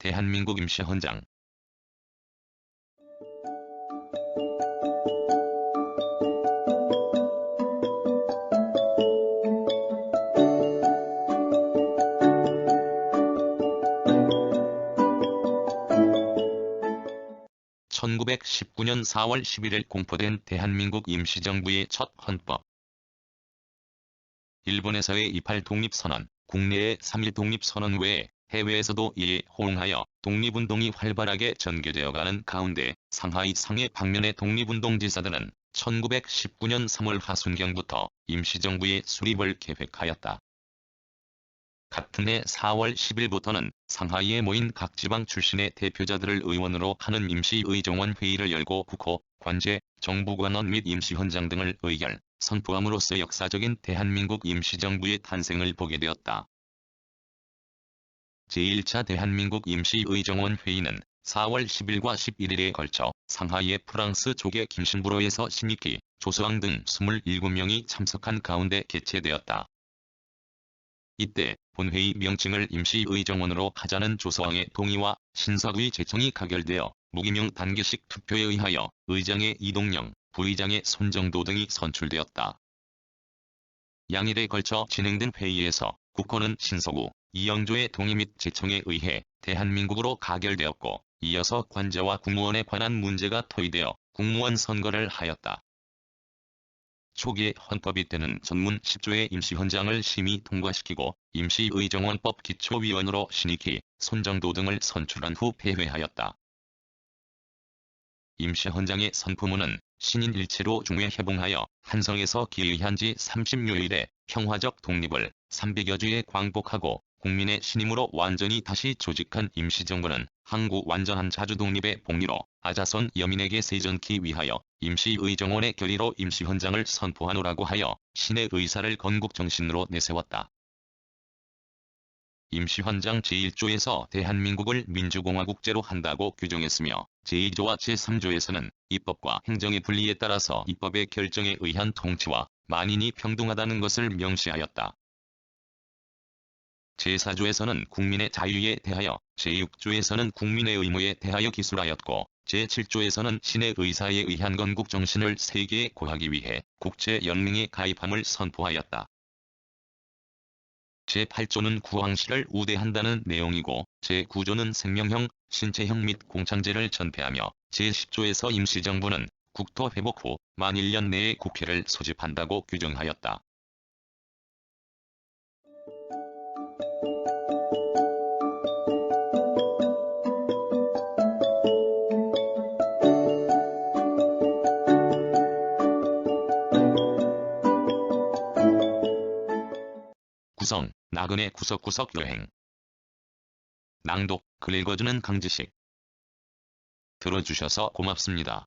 대한민국 임시헌장. (1919년 4월 11일) 공포된 대한민국 임시정부의 첫 헌법. 일본에서의 이팔 독립선언, 국내의 3.1 독립선언 외에 해외에서도 이에 호응하여 독립운동이 활발하게 전개되어가는 가운데 상하이 상해 방면의 독립운동 지사들은 1919년 3월 하순경부터 임시정부의 수립을 계획하였다. 같은 해 4월 10일부터는 상하이에 모인 각 지방 출신의 대표자들을 의원으로 하는 임시의정원 회의를 열고 국호, 관제, 정부관원 및 임시헌장 등을 의결, 선포함으로써 역사적인 대한민국 임시정부의 탄생을 보게 되었다. 제1차 대한민국 임시의정원 회의는 4월 10일과 11일에 걸쳐 상하이의 프랑스 조계 김신부로에서 신익희, 조서왕 등 27명이 참석한 가운데 개최되었다. 이때 본회의 명칭을 임시의정원으로 하자는 조서왕의 동의와 신사의 제청이 가결되어 무기명 단계식 투표에 의하여 의장의 이동영, 부의장의 손정도 등이 선출되었다. 양일에 걸쳐 진행된 회의에서 국호는 신서구, 이영조의 동의 및 제청에 의해 대한민국으로 가결되었고 이어서 관제와 국무원에 관한 문제가 토의되어 국무원 선거를 하였다. 초기에 헌법이 때는 전문 10조의 임시 헌장을 심의 통과시키고 임시의정원법 기초위원으로 신익희, 손정도 등을 선출한 후 폐회하였다. 임시 헌장의 선포문은 신인 일체로 중에 해봉하여 한성에서 기의한 지 30여일에 평화적 독립을 300여 주에 광복하고 국민의 신임으로 완전히 다시 조직한 임시정부는 한국 완전한 자주독립의 복리로 아자선 여민에게 세전키 위하여 임시의정원의 결의로 임시헌장을 선포하노라고 하여 신의 의사를 건국정신으로 내세웠다. 임시헌장 제1조에서 대한민국을 민주공화국제로 한다고 규정했으며 제2조와 제3조에서는 입법과 행정의 분리에 따라서 입법의 결정에 의한 통치와 만인이 평등하다는 것을 명시하였다. 제4조에서는 국민의 자유에 대하여, 제6조에서는 국민의 의무에 대하여 기술하였고 제7조에서는 신의 의사에 의한 건국 정신을 세계에 고하기 위해 국제연맹에 가입함을 선포하였다. 제8조는 구황시를 우대한다는 내용이고 제9조는 생명형, 신체형 및 공창제를 전폐하며 제10조에서 임시정부는 국토 회복 후 만 1년 내에 국회를 소집한다고 규정하였다. 구성, 나그네 구석구석 여행 낭독, 글 읽어주는 강지식 들어주셔서 고맙습니다.